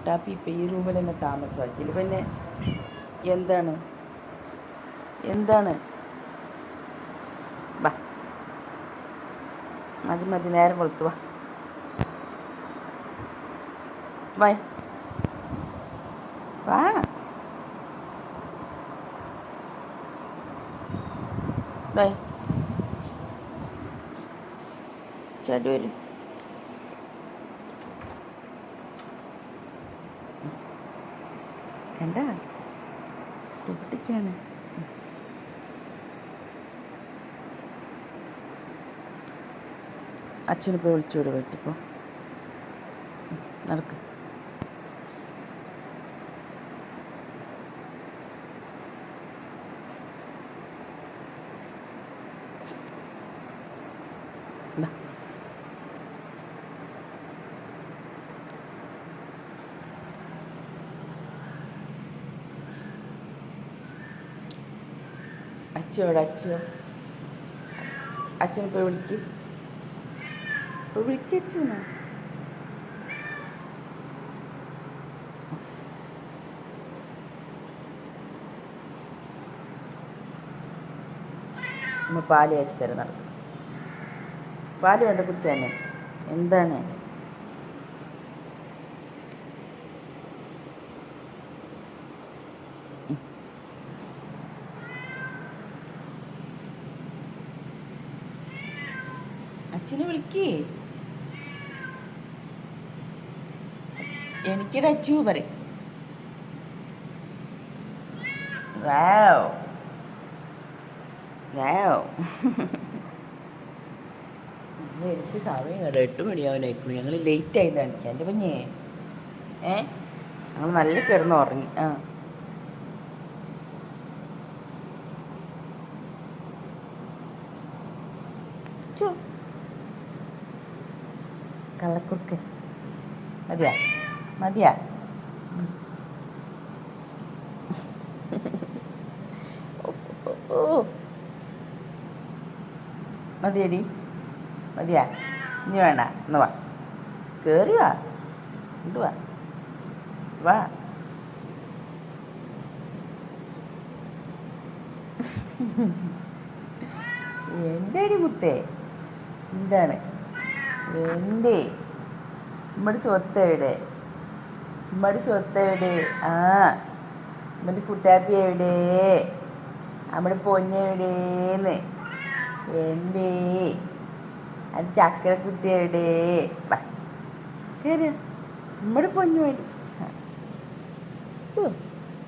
കുട്ടാപ്പി ഇപ്പം ഈ റൂമിൽ തന്നെ താമസമാക്കിയില്ല പിന്നെ എന്താണ്? എന്താണ്? വാ. മതി മതി നേരം കൊളുത്തു വാ. വാ. വാ. കണ്ട കുട്ടിക്കാണ് അച്ഛനിപ്പോൾ വിളിച്ചു നടക്കും നടക്ക്. അച്ഛയോട് അച്ഛയോ അച്ഛനെ പോയി വിളിക്ക്. പോയി വിളിക്ക് അച്ഛനെ. പാൽ അയച്ചു തരുന്നത് പാൽ വേണ്ട കുടിച്ചതന്നെ എന്താണ്? അച്ഛനെ വിളിക്കേ. എനിക്കൊരു അച്ചു പറയും. വാവ്. സമയം കേട്ടോ. എട്ട് മണിയാവാനായിരിക്കും ഞങ്ങൾ ലേറ്റ് ആയി കാണിക്കാം എന്റെ പഞ്ഞേ ഏ? ഞങ്ങൾ നല്ല കിടന്ന് ഉറങ്ങി. ആ. ചോ. കള്ളക്കുറുക്ക്. മതിയാ മതിയാ. മതിയടി മതിയാ. ഇനി വേണ്ട ഒന്ന് വാ. കേറി വാ ഇങ്ങോട്ട് വാ. വാ. എന്തേടി മുത്തേ എന്താണ്? എന്തേ? നമ്മുടെ സ്വത്ത് എവിടെ നമ്മുടെ സ്വത്ത് എവിടെ ആ നമ്മുടെ കുട്ടാപ്പി എവിടെ? നമ്മുടെ പൊന്നെവിടേന്ന് എന്തേ? അത് ചക്കരക്കുട്ടി എവിടെ? നമ്മുടെ പൊന്നു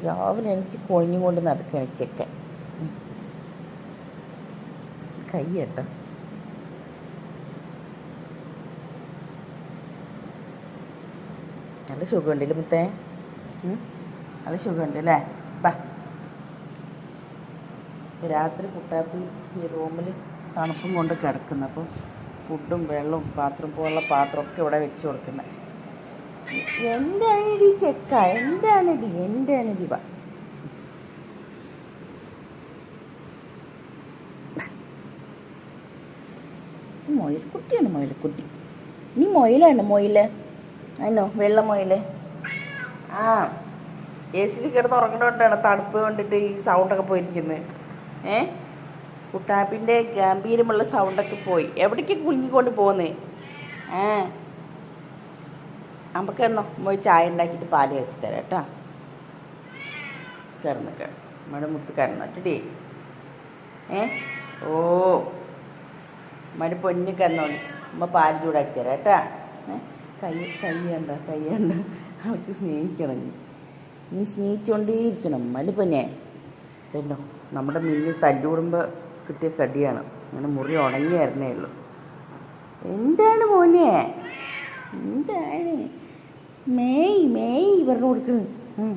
രാവിലെ എനിക്ക് കൊഴിഞ്ഞുകൊണ്ട് കൊണ്ട് നടക്കുകയാണ് ചെക്കൻ. കൈ കേട്ടോ. നല്ല സുഖമുണ്ടല്ലേ മുത്തേ? നല്ല സുഖമുണ്ട് അല്ലേ ബാ. രാത്രി കുട്ടാപ്പി ഈ റൂമിൽ തണുപ്പും കൊണ്ട് കിടക്കുന്നത് അപ്പോൾ ഫുഡും വെള്ളവും പാത്രം പോലുള്ള പാത്രമൊക്കെ ഇവിടെ വെച്ച് കൊടുക്കുന്നത് എന്റെ അണിടി ചെക്ക എന്താണിടി വ വാ. കുട്ടിയാണ് മൊയിൽ കുട്ടി നീ മൊയിലാണ് മൊയിൽ? അതിനോ വെള്ള മൊയിൽ ആ എ സിയിൽ കിടന്ന് ഉറങ്ങണോണ്ടാണ് തണുപ്പ് കൊണ്ടിട്ട് ഈ സൗണ്ടൊക്കെ പോയിരിക്കുന്നത് ഏ? കുട്ടാപ്പിന്റെ ഗാംഭീര്യമുള്ള സൗണ്ടൊക്കെ പോയി. എവിടേക്ക് കുഞ്ഞിക്കൊണ്ട് പോകുന്നേ ഏ നമുക്കെന്നോ പോയി ചായ ഉണ്ടാക്കിയിട്ട് പാൽ വെച്ച് തരാം കേട്ടോ. കിടന്നൊക്കെ. കിടന്ന് നമ്മുടെ മുത്ത് കിടന്നിട്ടേ ഏ? ഓ. മടി പൊന്നു കിടന്നോളി അമ്മ പാൽ ചൂടാക്കി തരാം കേട്ടാ. ഏ? കൈ കൈ കണ്ട കൈ കണ്ട അവൾക്ക് സ്നേഹിക്കണം നീ സ്നേഹിച്ചുകൊണ്ടേയിരിക്കണം മടുപ്പന്നെ പിന്നെ നമ്മുടെ മില്ലിൽ തല്ലുകൂടുമ്പോൾ കിട്ടിയ കടിയാണ്. അങ്ങനെ മുറി ഉണങ്ങിയായിരുന്നേ ഉള്ളൂ. എന്താണ് മോനെ? എന്താണ്? മേയ് മേയ് പറഞ്ഞു കൊടുക്കുന്നു ഉം.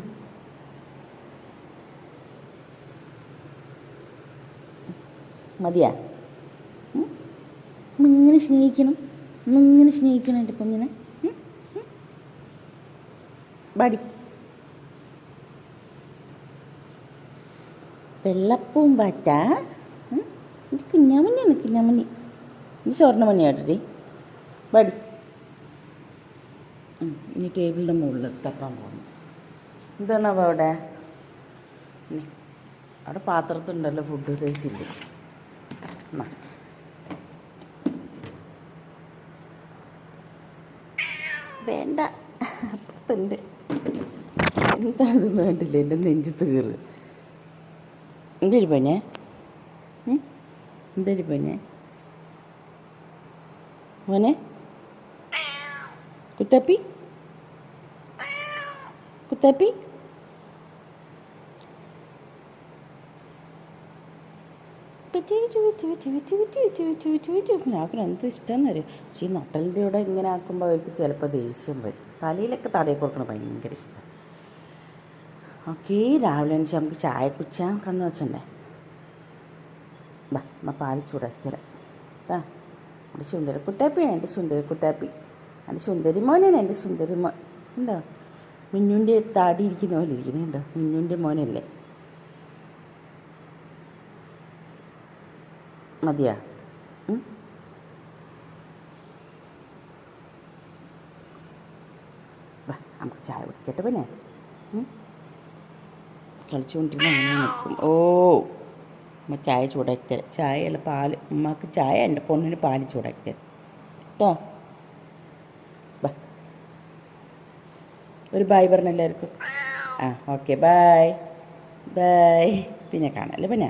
മതിയാ? ഇങ്ങനെ സ്നേഹിക്കണം. ഇങ്ങനെ സ്നേഹിക്കണം എന്റെ പൊന്നിനെ? ബടി വെള്ളപ്പവും പാറ്റ. ഇത് കുഞ്ഞാമണിയാണ് കുഞ്ഞാമണി ഇത് സ്വർണമണിയാട്ടി ഉം, ഇനി ടേബിളിന്റെ മുകളിൽ തപ്പാൻ പോകുന്നു എന്താണ് അപ്പോൾ അവിടെ? അവിടെ പാത്രത്തിലുണ്ടല്ലോ ഫുഡ് കഴിച്ചില്ല എന്നാ. വേണ്ട. അപ്പുറത്തുണ്ട്. എന്താണ് വേണ്ടില്ല എന്റെ നെഞ്ചത്ത് കയറ്? എന്തൊരു പനെ എന്തൊരു പനെ മോനെ? കുത്തപ്പി? കുത്തപ്പി? ഞാൻ എന്ത് ഇഷ്ടം എന്നറിയാം? പക്ഷേ ഈ നട്ടലിന്റെ കൂടെ ഇങ്ങനെ ആക്കുമ്പോൾ അവർക്ക് ചിലപ്പോൾ ദേഷ്യം വരും. തലയിലൊക്കെ തടയൊക്കെ കൊടുക്കണം ഭയങ്കര ഇഷ്ടം. ഓക്കെ രാവിലെ എണീച്ച് നമുക്ക് ചായ കുടിച്ചാൽ കണ്ണു വെച്ചണ്ടേ? ബാ പാൽ ചൂടാക്കിത്തരാം. കേട്ടാ എന്റെ സുന്ദര എന്റെ സുന്ദര കുട്ടാപ്പി എന്റെ സുന്ദരി മോനാണ് എന്റെ സുന്ദരി മോൻ ഉണ്ടോ? മിന്നുന്റെ താടി ഇരിക്കുന്ന പോലെ ഇരിക്കുന്നുണ്ടോ മിന്നുന്റെ മോനല്ലേ? മതിയാ? വാ നമുക്ക് ചായ കുടിക്കട്ടെ പിന്നെ? കളിച്ചുകൊണ്ടിരുന്ന അങ്ങനെ നിൽക്കും ഓ അമ്മ ചായ ചൂടാക്കി തരാം ചായ അല്ല പാൽ. ഉമ്മക്ക് ചായ എന്റെ പൊണ്ണിന് പാൽ ചൂടാക്കി തരാം കേട്ടോ ഒരു ബായ് പറഞ്ഞ എല്ലാവർക്കും. ആ ഓക്കെ ബായ് ബായ് പിന്നെ കാണാം അല്ലേ പിന്നെ?